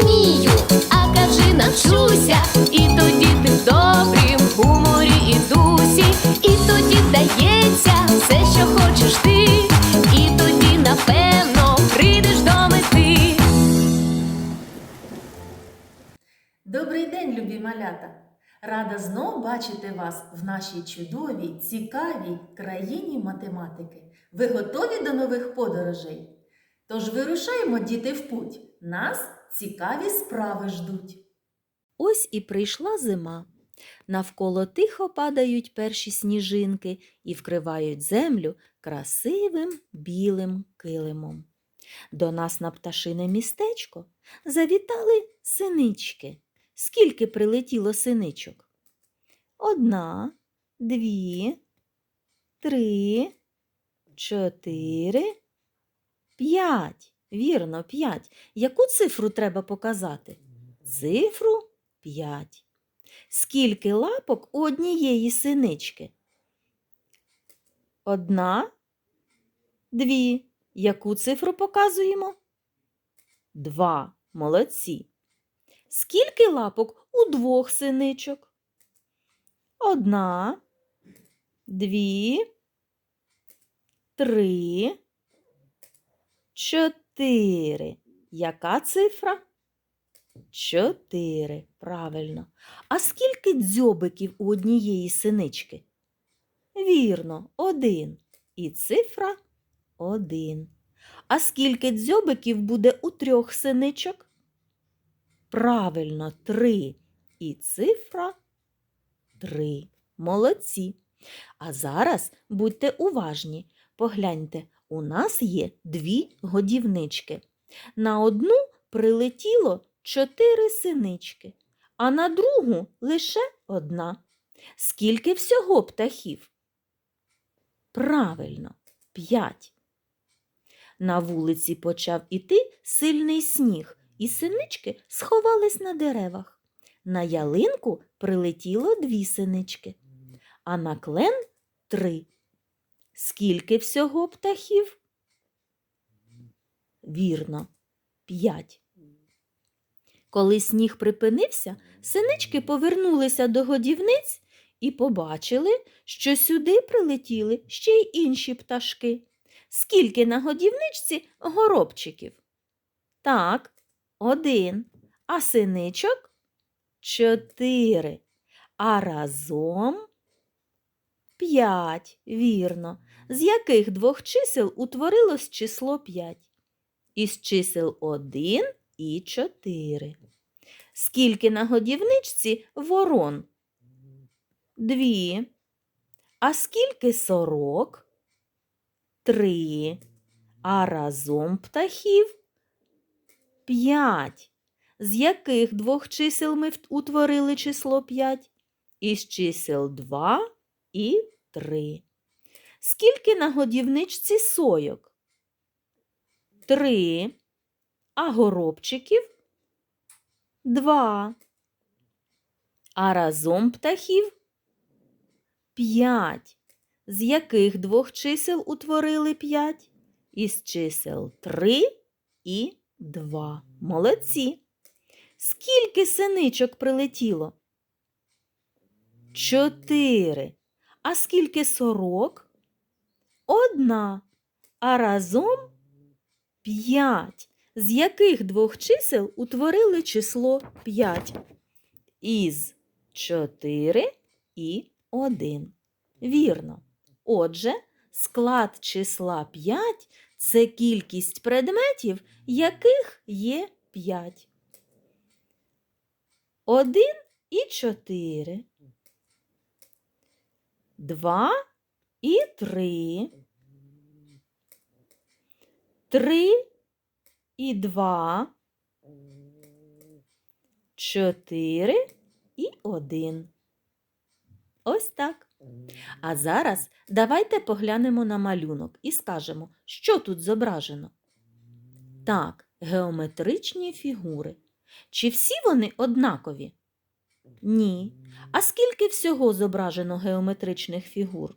вмію, а кажи навчуся. І тоді ти в добрім гуморі і дусі, і тоді вдається все, що хочеш ти, і тоді, напевно, прийдеш до мети. Добрий день, любі малята! Рада знов бачити вас в нашій чудовій, цікавій країні математики. Ви готові до нових подорожей? Тож вирушаємо, діти, в путь. Нас цікаві справи ждуть. Ось і прийшла зима. Навколо тихо падають перші сніжинки і вкривають землю красивим білим килимом. До нас на пташине містечко завітали синички. Скільки прилетіло синичок? Одна, дві, три, чотири, п'ять. Вірно, п'ять. Яку цифру треба показати? Цифру п'ять. Скільки лапок у однієї синички? Одна, дві. Яку цифру показуємо? Два. Молодці. Скільки лапок у двох синичок? Одна, дві, три, чотири. Яка цифра? Чотири. Правильно. А скільки дзьобиків у однієї синички? Вірно, один. І цифра один. А скільки дзьобиків буде у трьох синичок? Правильно, три. І цифра три. Молодці. А зараз будьте уважні. Погляньте, у нас є дві годівнички. На одну прилетіло чотири синички, а на другу лише одна. Скільки всього птахів? Правильно, п'ять. На вулиці почав іти сильний сніг, і синички сховались на деревах. На ялинку прилетіло дві синички, а на клен три. Скільки всього птахів? Вірно, п'ять. Коли сніг припинився, синички повернулися до годівниць і побачили, що сюди прилетіли ще й інші пташки. Скільки на годівничці горобчиків? Так, один. А синичок? Чотири. А разом п'ять, вірно. З яких двох чисел утворилось число п'ять? Із чисел один і чотири. Скільки на годівничці ворон? Дві. А скільки сорок? Три. А разом птахів? П'ять. З яких двох чисел ми утворили число п'ять? Із чисел два і три. Скільки на годівничці сойок? Три. А горобчиків? Два. А разом птахів? П'ять. З яких двох чисел утворили п'ять? Із чисел три і два. Молодці. Скільки синичок прилетіло? Чотири. А скільки сорок? Одна. А разом п'ять. З яких двох чисел утворили число п'ять? Із чотири і один. Вірно. Отже, склад числа 5 – це кількість предметів, яких є 5. 1 і 4. 2 і 3. 3 і 2. 4 і 1. Ось так. А зараз давайте поглянемо на малюнок і скажемо, що тут зображено. Так, геометричні фігури. Чи всі вони однакові? Ні. А скільки всього зображено геометричних фігур?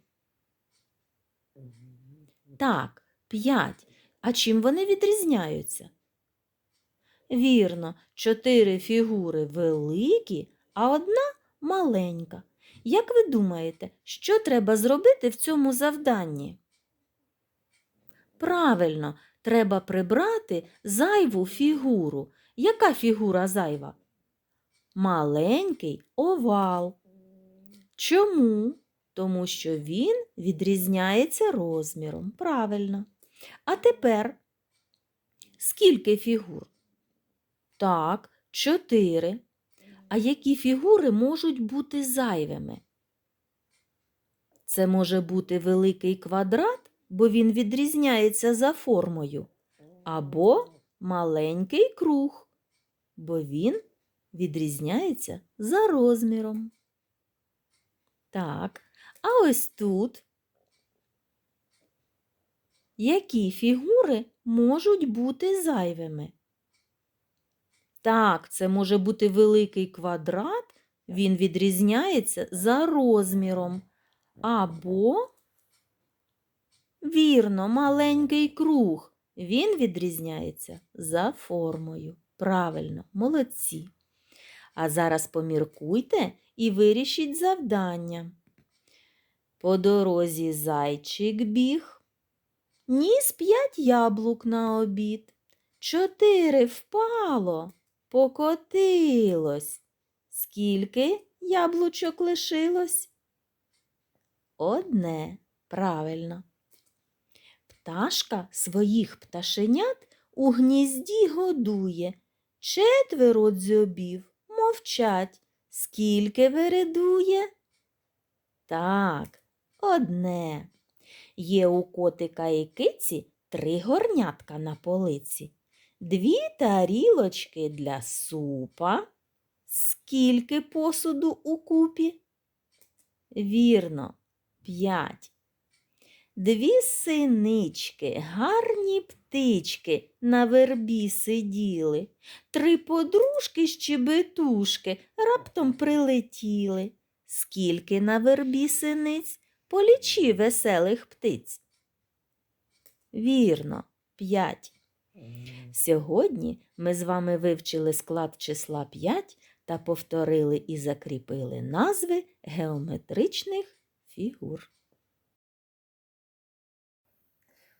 Так, п'ять. А чим вони відрізняються? Вірно, чотири фігури великі, а одна маленька. Як ви думаєте, що треба зробити в цьому завданні? Правильно, треба прибрати зайву фігуру. Яка фігура зайва? Маленький овал. Чому? Тому що він відрізняється розміром. Правильно. А тепер скільки фігур? Так, чотири. А які фігури можуть бути зайвими? Це може бути великий квадрат, бо він відрізняється за формою, або маленький круг, бо він відрізняється за розміром. Так, а ось тут які фігури можуть бути зайвими? Так, це може бути великий квадрат, він відрізняється за розміром. Або, вірно, маленький круг, він відрізняється за формою. Правильно, молодці. А зараз поміркуйте і вирішіть завдання. По дорозі зайчик біг, ніс п'ять яблук на обід. Чотири впало, покотилось. Скільки яблучок лишилось? Одне, правильно. Пташка своїх пташенят у гнізді годує. Четверо дзьобів мовчать. Скільки вередує? Так, одне. Є у котика і киці три горнятка на полиці, дві тарілочки для супа. Скільки посуду у купі? Вірно, п'ять. Дві синички, гарні птички на вербі сиділи. Три подружки щебетушки раптом прилетіли. Скільки на вербі синиць? Полічи веселих птиць. Вірно, п'ять. Сьогодні ми з вами вивчили склад числа 5 та повторили і закріпили назви геометричних фігур.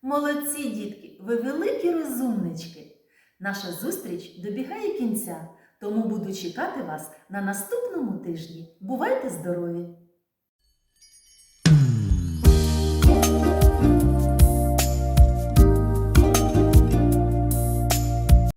Молодці, дітки, ви великі розумнички. Наша зустріч добігає кінця, тому буду чекати вас на наступному тижні. Бувайте здорові!